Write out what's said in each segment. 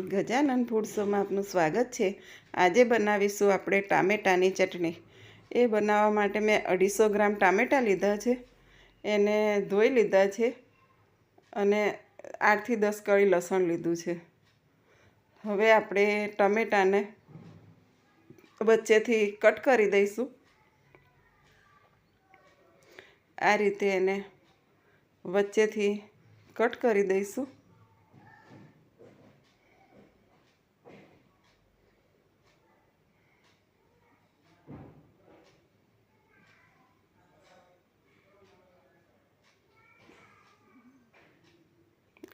Gajanan food શોમાં આપનું સ્વાગત છે. આજે બનાવીશું આપણે ટામેટાની ચટણી. એ બનાવવા માટે મેં અઢીસો ગ્રામ ટામેટાં લીધા છે. એને ધોઈ લીધા છે અને આઠથી દસ કળી લસણ લીધું છે. હવે આપણે ટમેટાને વચ્ચેથી કટ કરી દઈશું. આ રીતે એને વચ્ચેથી કટ કરી દઈશું.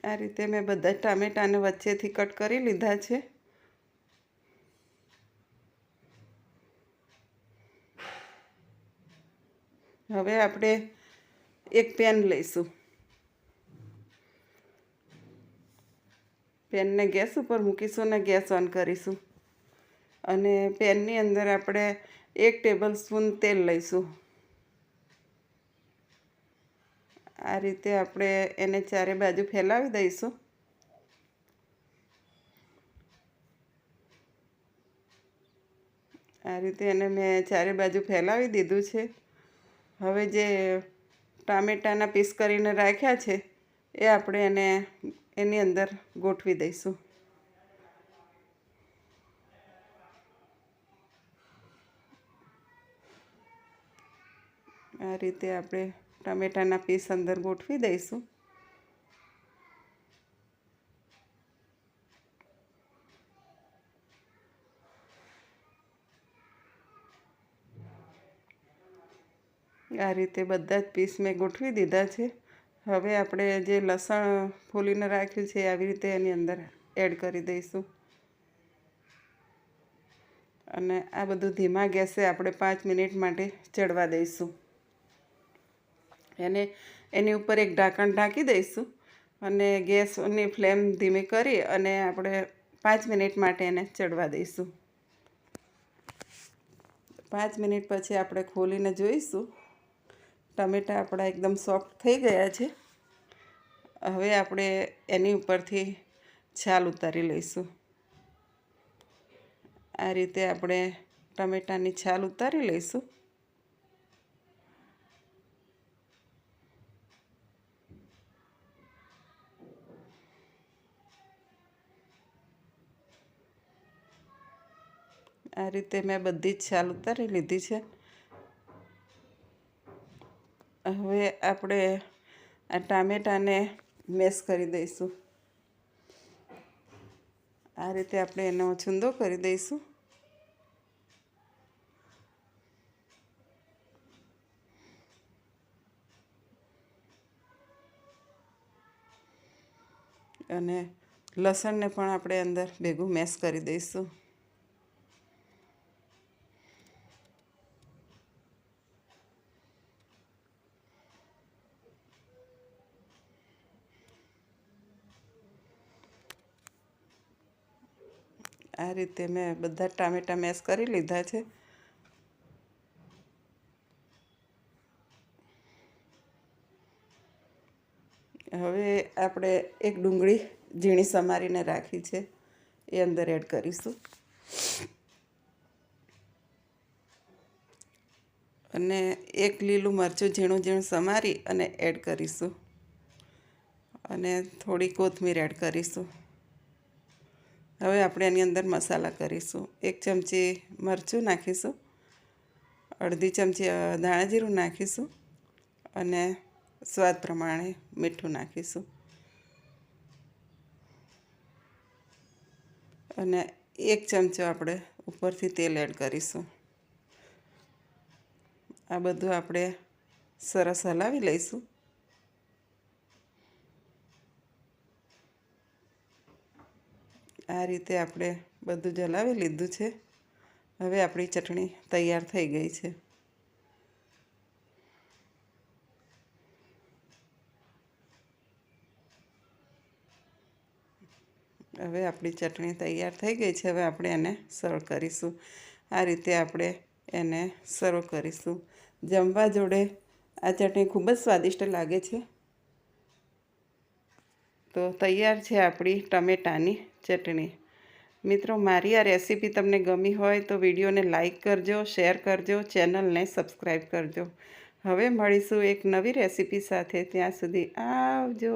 આ રીતે મેં બધા ટામેટાને વચ્ચેથી કટ કરી લીધા છે. હવે આપણે એક પેન લઈશું. પેનને ગેસ ઉપર મૂકીશું અને ગેસ ઓન કરીશું. અને પેનની અંદર આપણે એક ટેબલ સ્પૂન તેલ લઈશું. આ રીતે આપણે એને ચારે બાજુ ફેલાવી દઈશું. આ રીતે એને મેં ચારે બાજુ ફેલાવી દીધું છે. હવે જે ટામેટાના પીસ કરીને રાખ્યા છે, એ આપણે એને એની અંદર ગોઠવી દઈશું. આ રીતે આપણે ટામેટાના પીસ અંદર ગોઠવી દઈશું. આ રીતે બધા જ પીસ મેં ગોઠવી દીધા છે. હવે આપણે જે લસણ ફોલીને રાખ્યું છે, આવી રીતે એની અંદર એડ કરી દઈશું. અને આ બધું ધીમા ગેસે આપણે પાંચ મિનિટ માટે ચડવા દઈશું. એને એની ઉપર એક ઢાંકણ ઢાંકી દઈશું અને ગેસની ફ્લેમ ધીમી કરી અને આપણે પાંચ મિનિટ માટે એને ચડવા દઈશું. પાંચ મિનિટ પછી આપણે ખોલીને જોઈશું. ટમેટા આપણા એકદમ સોફ્ટ થઈ ગયા છે. હવે આપણે એની ઉપરથી છાલ ઉતારી લઈશું. આ રીતે આપણે ટમેટાની છાલ ઉતારી લઈશું. આ રીતે મેં બધી જ છાલ ઉતારી લીધી છે. હવે આપણે આ ટામેટાને મેશ કરી દઈશું. આ રીતે આપણે એનો છુંદો કરી દઈશું. અને લસણને પણ આપણે અંદર ભેગું મેશ કરી દઈશું. આ રીતે મેં બધા ટામેટાં મેશ કરી લીધા છે. હવે આપણે એક ડુંગળી ઝીણી સમારીને રાખી છે. એ અંદર એડ કરીશું. અને એક લીલું મરચું ઝીણું ઝીણું સમારી અને એડ કરીશું. અને થોડી કોથમીર એડ કરીશું. હવે આપણે એની અંદર મસાલા કરીશું. એક ચમચી મરચું નાખીશું. અડધી ચમચી ધાણાજીરું નાખીશું અને સ્વાદ પ્રમાણે મીઠું નાખીશું. અને એક ચમચો આપણે ઉપરથી તેલ એડ કરીશું. આ બધું આપણે સરસ હલાવી લઈશું. આ રીતે આપણે બધું જલાવી લીધું છે. હવે આપણી ચટણી તૈયાર થઈ ગઈ છે. હવે આપણી ચટણી તૈયાર થઈ ગઈ છે. હવે આપણે એને સર્વ કરીશું. આ રીતે આપણે એને સર્વ કરીશું. જમવા જોડે આ ચટણી ખૂબ જ સ્વાદિષ્ટ લાગે છે. તો તૈયાર છે આપણી ટમેટાની ચટણી. મિત્રો, મારી આ રેસીપી તમને ગમી હોય તો વિડીયોને લાઇક કરજો, શેર કરજો, ચેનલને સબસ્ક્રાઈબ કરજો. હવે મળીશું એક નવી રેસીપી સાથે. ત્યાં સુધી આવજો.